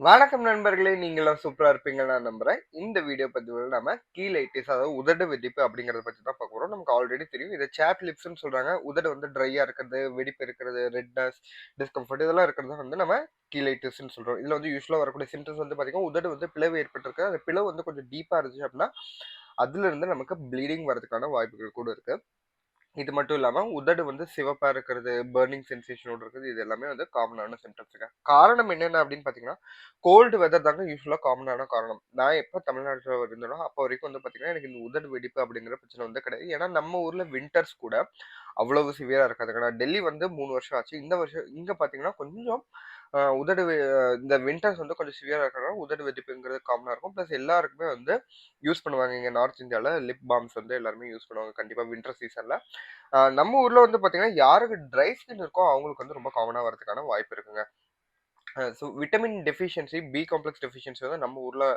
வணக்கம் நண்பர்களே நீங்களும் சூப்பராக இருப்பீங்கன்னு நான் நம்புறேன். இந்த வீடியோ பதிவில் நம்ம கீலைட்டிஸ் அதாவது உதடு வெடிப்பு அப்படிங்கிறத பற்றி தான் பார்க்க போகிறோம் நமக்கு ஆல்ரெடி தெரியும். இதை சேப் லிப்ஸ்னு சொல்கிறாங்க உதடு வந்து ட்ரையாக இருக்கிறது வெடிப்பு இருக்கிறது ரெட்னஸ் டிஸ்கம்ஃபர்ட் இதெல்லாம் இருக்கிறது வந்து நம்ம கீழைட்டிஸ்னு சொல்கிறோம் இதில் வந்து யூஸ்வலாக வரக்கூடிய சிம்டம்ஸ் வந்து பார்த்திங்கன்னா உதடு வந்து பிளவு ஏற்பட்டிருக்கு. அந்த பிளவு வந்து கொஞ்சம் டீப்பாக இருந்துச்சு அப்படின்னா அதுலேருந்து நமக்கு ப்ளீடிங் வரதுக்கான வாய்ப்புகள் கூட இருக்குது இது மட்டும் இல்லாம உதடு வந்து சிவப்பா இருக்கிறது, பர்னிங் சென்சேஷனோட இருக்குது. இது எல்லாமே வந்து காமனான சிம்ப்டம்ஸ்ங்க. காரணம் என்னென்ன அப்படின்னு பார்த்தீங்கன்னா, கோல்டு வெதர் தாங்க யூசுவலா காமனான காரணம். நான் எப்ப தமிழ்நாட்டுல இருந்தேனோ, அப்ப வரைக்கும் வந்து பார்த்தீங்கன்னா, எனக்கு இந்த உதடு வெடிப்பு அப்படிங்கிற பிரச்சனை வந்து கிடையாது. ஏன்னா நம்ம ஊர்ல வின்டர்ஸ் கூட அவ்வளவு சிவியரா இருக்காதுங்க. நான் டெல்லி வந்து மூணு வருஷம் ஆச்சு. இந்த வருஷம் இங்க பார்த்தீங்கன்னா, கொஞ்சம் உதடு இந்த வின்டர்ஸ் வந்து கொஞ்சம் சிவியராக இருக்கிறனால உதடு வெடிப்புங்கிறது காமனாக இருக்கும். ப்ளஸ் எல்லாருக்குமே வந்து யூஸ் பண்ணுவாங்க. இங்கே நார்த் இந்தியாவில் லிப் பாம்ஸ் வந்து எல்லாருமே யூஸ் பண்ணுவாங்க. கண்டிப்பாக வின்டர் சீசனில் நம்ம ஊரில் வந்து பார்த்தீங்கன்னா, யாருக்கு ட்ரை ஸ்கின் இருக்கோ அவங்களுக்கு வந்து ரொம்ப காமனாக வரதுக்கான வாய்ப்பு இருக்குங்க. So vitamin deficiency, B complex deficiency வந்து நம்ம ஊரில்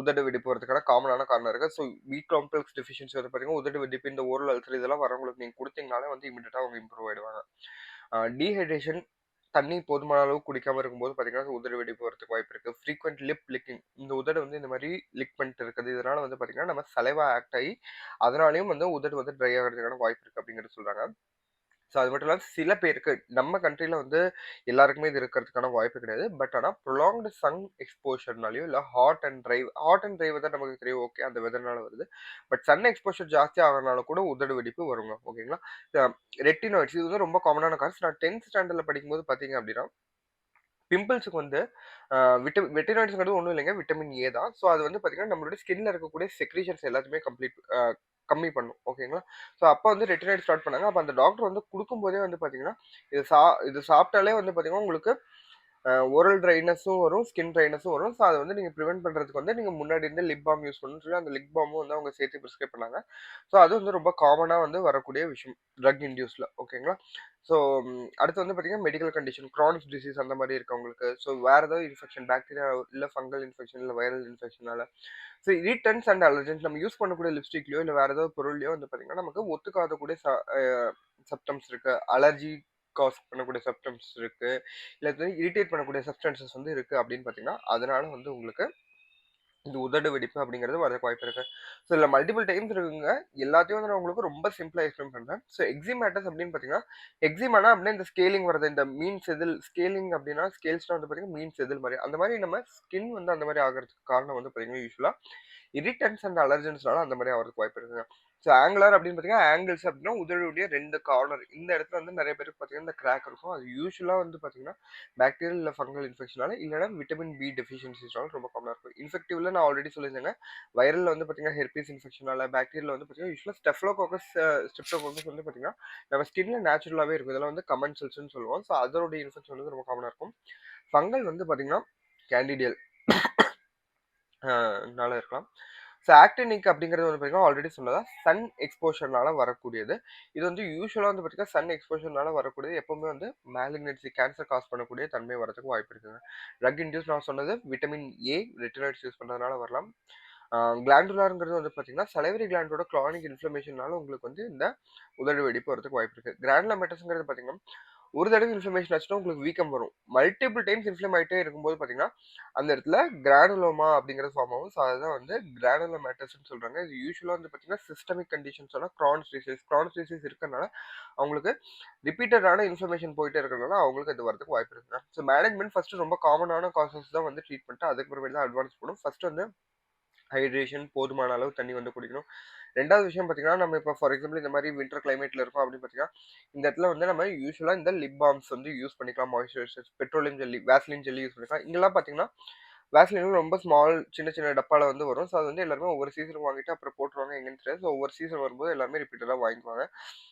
உதடு வெடிப்பு வரதுக்கான காமனான காரணம் இருக்குது ஸோ பி காம்ப்ளெக்ஸ் டெஃபிஷியன்சி வந்து பார்த்தீங்கன்னா, உதடு வெடிப்பு, இந்த ஓரல் அல்சர் இதெல்லாம் வரவங்களுக்கு நீங்கள் கொடுத்தீங்கனாலே வந்து இமீடியட்டாக அவங்க இம்ப்ரூவ் ஆகிடுவாங்க டீஹைட்ரேஷன் தண்ணி போதுமான அளவு குடிக்காம இருக்கும்போது பார்த்தீங்கன்னா, உதடு வெடிப்பு வரதுக்கு வாய்ப்பு இருக்கு. ஃப்ரீக்வெண்ட் லிப் லிக்கிங் இந்த உதடு வந்து இந்த மாதிரி லிக் பண்ணிட்டு இருக்குது. இதனால வந்து பார்த்தீங்கன்னா, நம்ம சலைவா ஆக்ட் ஆகி அதனாலயும் வந்து உதடு வந்து ட்ரை ஆகிறதுக்கான வாய்ப்பு இருக்கு அப்படிங்கிறது சொல்றாங்க. ஸோ அது மட்டும் இல்லாமல் சில பேருக்கு நம்ம கண்ட்ரியில் வந்து எல்லாருக்குமே இது இருக்கிறதுக்கான வாய்ப்பு கிடையாது. பட் ஆனால் ப்ரொலாங்டு சன் எக்ஸ்போஷர்னாலையும் இல்லை hot and drive hot and drive தான் நமக்கு தெரியும். ஓகே அந்த வெதர்னால வருது. பட் சன் எக்ஸ்போஷர் ஜாஸ்தி ஆகிறனால கூட உதடு வெடிப்பு வருங்க. ஓகேங்களா? ரெட்டினாய்ட்ஸ் இது வந்து ரொம்ப காமனான காசு நான் டென்த் ஸ்டாண்டர்டில் படிக்கும்போது பார்த்தீங்க அப்படின்னா, பிம்பிள்ஸுக்கு வந்து விட்ட வெட்டினாய்ட்ஸ்ங்கிறது ஒன்றும் இல்லைங்க. விட்டமின் ஏ தான். ஸோ அது வந்து பார்த்தீங்கன்னா, நம்மளுடைய ஸ்கின்ல இருக்கக்கூடிய செக்ரீஷன்ஸ் எல்லாத்தையுமே கம்ப்ளீட் கம்மி பண்ணும். ஓகேங்களா? ஸோ அப்போ வந்து ரெட்டினாய்ட் ஸ்டார்ட் பண்ணாங்க. அப்போ அந்த டாக்டர் வந்து கொடுக்கும்போதே வந்து பார்த்தீங்கன்னா, இது சா இது சாப்பிட்டாலே வந்து பார்த்தீங்கன்னா, உங்களுக்கு ஒரல் ஓரல் ட்ரைனஸும் வரும், ஸ்கின் ட்ரைனஸும் வரும். ஸோ அதை வந்து நீங்கள் ப்ரிவெண்ட் பண்ணுறதுக்கு வந்து நீங்கள் முன்னாடி இருந்தே லிப் பாம் யூஸ் பண்ணணும்னு சொல்லி அந்த லிப் பாமும் வந்து அவங்க சேர்த்து ப்ரிஸ்கிரைப் பண்ணாங்க. ஸோ அது வந்து ரொம்ப காமனாக வந்து வரக்கூடிய விஷயம். ட்ரக் இன்டியூஸில் ஓகேங்களா? ஸோ அடுத்து வந்து பார்த்தீங்கன்னா, மெடிக்கல் கண்டிஷன் க்ரானிக் டிசீஸ் அந்த மாதிரி இருக்கவங்களுக்கு, ஸோ வேறு ஏதாவது இன்ஃபெக்ஷன் பாக்டீரியா இல்லை ஃபங்கல் இன்ஃபெக்ஷன் இல்லை வைரல் இன்ஃபெக்ஷனால ஸோ இரிட்டன்ட்ஸ் அண்ட் அலர்ஜென்ஸ் நம்ம யூஸ் பண்ணக்கூடிய லிப்ஸ்டிக்லையோ இல்லை வேறு ஏதாவது பொருள்லையோ வந்து பார்த்தீங்கன்னா, நமக்கு ஒத்துக்காத கூட ச சப்டம்ஸ் இருக்குது அலர்ஜி காஸ் பண்ணக்கூடிய சிம்ப்டம்ஸ் இருக்கு. இல்லை வந்து இரிட்டேட் பண்ணக்கூடிய சப்ஸ்டன்சஸ் வந்து இருக்கு அப்படின்னு பார்த்தீங்கன்னா, அதனால வந்து உங்களுக்கு இந்த உதடு வெடிப்பு அப்படிங்கிறது வரதுக்கு வாய்ப்பு இருக்கு. ஸோ இதில் மல்டிபிள் டைம்ஸ் இருக்குங்க. எல்லாத்தையும் வந்து நான் உங்களுக்கு ரொம்ப சிம்பிளாக எக்ஸ்பிளைன் பண்ணுறேன் ஸோ எக்ஸிமேட்டஸ் அப்படின்னு பார்த்தீங்கன்னா, எக்ஸிமானா அப்படின்னா இந்த ஸ்கேலிங் வரது இந்த மீன் செதில் ஸ்கேலிங் அப்படின்னா ஸ்கேல்ஸ்லாம் வந்து பார்த்தீங்கன்னா, மீன் செதில் மாதிரி அந்த மாதிரி நம்ம ஸ்கின் வந்து அந்த மாதிரி ஆகிறதுக்கு காரணம் வந்து பார்த்தீங்கன்னா, யூஸ்ஃபுல்லாக இரிட்டன்ஸ் அண்ட் அலர்ஜென்ஸ்னால அந்த மாதிரி அவருக்கு வாய்ப்பு இருக்குங்க. ஸோ ஆங்குலர் அப்படின்னு பார்த்தீங்கன்னா, ஆங்கிள்ஸ் அப்படின்னா உதடுடைய ரெண்டு கார்னர் இந்த இடத்துல வந்து நிறைய பேருக்கு பார்த்தீங்கன்னா, இந்த கிராக் இருக்கும். அது யூஸ்வலாக வந்து பார்த்தீங்கன்னா, பாக்டீரியல் இல்லை ஃபங்கல் இன்ஃபெக்ஷனால இல்லைனா விட்டமின் பி டெஃபிஷியன்சிஸ்னால ரொம்ப காமனாக இருக்கும். இன்ஃபெக்டிவ்ல நான் ஆல்ரெடி சொல்லியிருந்தேங்க. வைரலில் வந்து பார்த்தீங்கன்னா, ஹெர்பீஸ் இன்ஃபெக்ஷனால, பாக்டீரியல் வந்து பார்த்தீங்கன்னா, யூஸ்வலாக ஸ்டெஃப்லோகோக்கஸ் ஸ்டெப்டோகோக்கஸ் வந்து பார்த்தீங்கன்னா, நம்ம ஸ்கின்ல நேச்சுரலாகவே இருக்கும். இதெல்லாம் வந்து கமென்சல்ஸ்ன்னு சொல்லுவோம். ஸோ அதோடைய இன்ஃபெக்ஷன் வந்து ரொம்ப காமனாக இருக்கும். ஃபங்கல் வந்து பார்த்தீங்கன்னா, கேண்டிடியல் நல்லா இருக்கலாம். ஸோ ஆக்டினிக் அப்படிங்கிறது வந்து பார்த்தீங்கன்னா, ஆல்ரெடி சொன்னதா சன் எக்ஸ்போஷர்னால வரக்கூடியது. இது வந்து யூஸ்வலாக வந்து பார்த்தீங்கன்னா, சன் எக்ஸ்போஷர்னால வரக்கூடியது எப்பவுமே வந்து மேலிக்னன்சி கேன்சர் காஸ் பண்ணக்கூடிய தன்மை வரதுக்கு வாய்ப்பு இருக்குங்க. ட்ரக் இன்டியூஸ் நான் சொன்னது விட்டமின் ஏ ரெட்டினாய்ட்ஸ் யூஸ் பண்ணுறதுனால வரலாம். கிளாண்டுலாருங்கிறது வந்து பார்த்தீங்கன்னா, சலைவரி கிளாண்டோட கிரானிக் இன்ஃப்ளமேஷனால உங்களுக்கு வந்து இந்த உதடு வெடிப்பு வரதுக்கு வாய்ப்பு இருக்கு. மெட்டஸ்ங்கிறது பார்த்தீங்கன்னா, ஒரு தடவை இன்ஃப்ளமேஷன் ஆச்சுன்னா உங்களுக்கு வீக்கம் வரும். மல்டிபிள் டைம்ஸ் இன்ஃப்ளேம் ஆகிட்டே இருக்கும்போது பார்த்தீங்கன்னா, அந்த இடத்துல கிரானுலோமா அப்படிங்கிறது ஃபார்ம் ஆகும். ஸோ அதுதான் வந்து கிரானுலோமேட்டஸ்ன்னு சொல்கிறாங்க இது யூஸ்வலாக வந்து பார்த்தீங்கன்னா, சிஸ்டமிக் கண்டிஷன்ஸ் ஆனால் க்ரான்ஸ் டிசீஸ் க்ரான்ஸ் டிசீஸ் இருக்கிறனால அவங்களுக்கு ரிப்பீட்டடான இன்ஃபர்மேஷன் போயிட்டே இருக்கிறதுனால அவங்களுக்கு இது வரதுக்கு வாய்ப்பு இருக்குங்க. ஸோ மேனேஜ்மெண்ட் ஃபஸ்ட்டு ரொம்ப காமனான காசஸ் தான் வந்து ட்ரீட் பண்ணிட்டு பிறகு தான் அட்வான்ஸ் போடும் ஃபஸ்ட்டு வந்து ஹைட்ரேஷன் போதுமான அளவு தண்ணி வந்து குடிக்கணும். ரெண்டாவது விஷயம் பார்த்தீங்கன்னா, நம்ம இப்போ ஃபார் எக்ஸாம்பிள் இந்த மாதிரி வின்டர் கிளைமேட்டில் இருக்கும் அப்படின்னு பார்த்தீங்கன்னா, இந்த இடத்துல வந்து நம்ம யூஸ்வலாக இந்த லிப் பாம்ஸ் வந்து யூஸ் பண்ணிக்கலாம். Moisturisers, petroleum jelly, Vaseline jelly use பண்ணிக்கலாம். இங்கெல்லாம் பார்த்தீங்கன்னா, வேஸ்லின் ரொம்ப ஸ்மால் சின்ன சின்ன டப்பாவில் வந்து வரும். ஸோ அது வந்து எல்லாருமே ஒவ்வொரு சீசன் வாங்கிட்டு அப்புறம் போட்டுருவாங்க எங்கன்னு தெரியாது. ஸோ ஒவ்வொரு சீசன் வரும்போது எல்லாருமே ரிப்பீட்டடாக வாங்கிக்குவாங்க.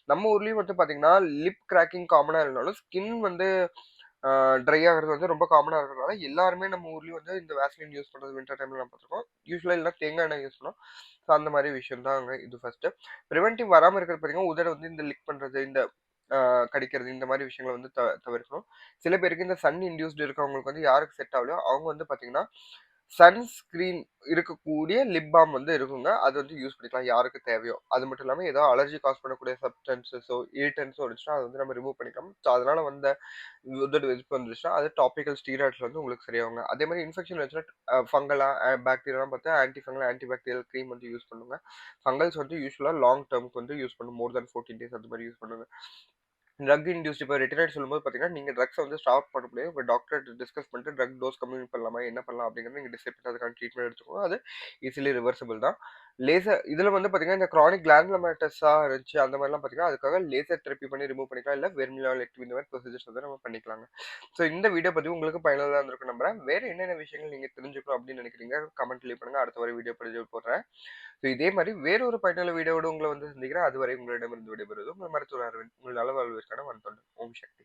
நம்ம ஊர்லேயும் வந்து பார்த்தீங்கன்னா, லிப் கிராக்கிங் காமனாக இருந்தாலும் ஸ்கின் வந்து ட்ரை ஆகுறது வந்து ரொம்ப காமனாக இருக்கிறதுனால எல்லாருமே நம்ம ஊர்லேயும் வந்து இந்த வேஸ்லின் யூஸ் பண்ணுறது வின்டர் டைமில் நான் பார்த்துருக்கோம். யூஸ்வலாக இல்லன்னா தேங்காய் எண்ணெய் யூஸ் பண்ணோம் ஸோ அந்த மாதிரி விஷயம் தாங்க இது ஃபஸ்ட்டு ப்ரிவென்டிவ் வராமல் இருக்கிறது பார்த்தீங்கன்னா, உதட வந்து இந்த லிக் பண்ணுறது இந்த கடிக்கிறது இந்த மாதிரி விஷயங்களை வந்து த தவிர்க்கணும். சில பேருக்கு இந்த சன் இன்டியூஸ்டு இருக்கவங்களுக்கு வந்து யாருக்கு செட் ஆகலையோ அவங்க வந்து பார்த்தீங்கன்னா, சன்ஸ்கிரீன் இருக்கக்கூடிய லிப் பாம் வந்து இருக்குங்க. அது வந்து யூஸ் பண்ணிக்கலாம் யாருக்கு தேவையோ. அது மட்டும் இல்லாமல் ஏதோ அலர்ஜி காஸ் பண்ணக்கூடிய சப்ஸ்டன்ஸஸோ, இரிட்டன்ஸோ இருந்துச்சுன்னா, அதை வந்து நம்ம ரிமூவ் பண்ணிக்கலாம். ஸோ அதனால வந்த உதடு வெடிப்பு வந்துருச்சுன்னா, அது டாபிக்கல் ஸ்டீராய்ட்ஸ் வந்து உங்களுக்கு சரியாகுங்க. அதே மாதிரி இன்ஃபெக்ஷன் வந்துச்சுன்னா அ ஃபங்கலா, பாக்டீரியாலாம் பார்த்தா anti fungal, anti bacterial cream வந்து யூஸ் பண்ணுங்க. ஃபங்கல்ஸ் வந்து யூஸ்வலாக லாங் டேர்முக்கு வந்து யூஸ் பண்ணும். மோர் தென் 14 டேஸ் அந்த மாதிரி யூஸ் பண்ணுங்க. ட்ரக் இன்டியூஸ்ட் இப்போ ரிட்டையர்ட் சொல்லும்போது பார்த்தீங்கன்னா, நீங்கள் ட்ரக்ஸை வந்து ஸ்டாப் பண்ண முடியும் இப்போ டாக்டர் டிஸ்கஸ் பண்ணிட்டு ட்ரக் டோஸ் கம்மி பண்ணலாமா? என்ன பண்ணலாம்? அப்படிங்கிறத நீங்கள் டிசைட் பண்ணி அதுக்கான ட்ரீட்மெண்ட் எடுத்துக்கோங்க. அது ஈஸிலி ரிவர்சபிள் தான். லேசர் இதில் வந்து பார்த்தீங்கன்னா, இந்த கிரானிக் கிளாண்டுலோமேட்டஸா இருந்துச்சு அந்த மாதிரிலாம் பார்த்தீங்கன்னா, அதுக்காக லேசர் தெரப்பி பண்ணி ரிமூவ் பண்ணிக்கலாம். இல்ல வெர்மிலாலெக்டமி இந்த மாதிரி ப்ரொசீஜர்ஸ் வந்து நம்ம பண்ணிக்கலாங்க. ஸோ இந்த வீடியோ பதிவு உங்களுக்கு பயனுள்ளதாக இருந்திருக்கும் நம்புறேன். வேற என்னென்ன விஷயங்கள் நீங்க தெரிஞ்சுக்கணும் அப்படின்னு நினைக்கிறீங்க? கமெண்ட் லீவ் பண்ணுங்க. அடுத்த வரை வீடியோ பதிவு போடுறேன். ஸோ இதே மாதிரி வேற ஒரு பயனுள்ள வீடியோவோட உங்களை வந்து சந்திக்கிறேன். அதுவரை உங்களிடமிருந்து விடைபெறுவது உங்கள் மருத்துவர் அரவிந்த். உங்கள் நலவாழ்விற்கான வழித்தோன்றல். ஓம் சக்தி.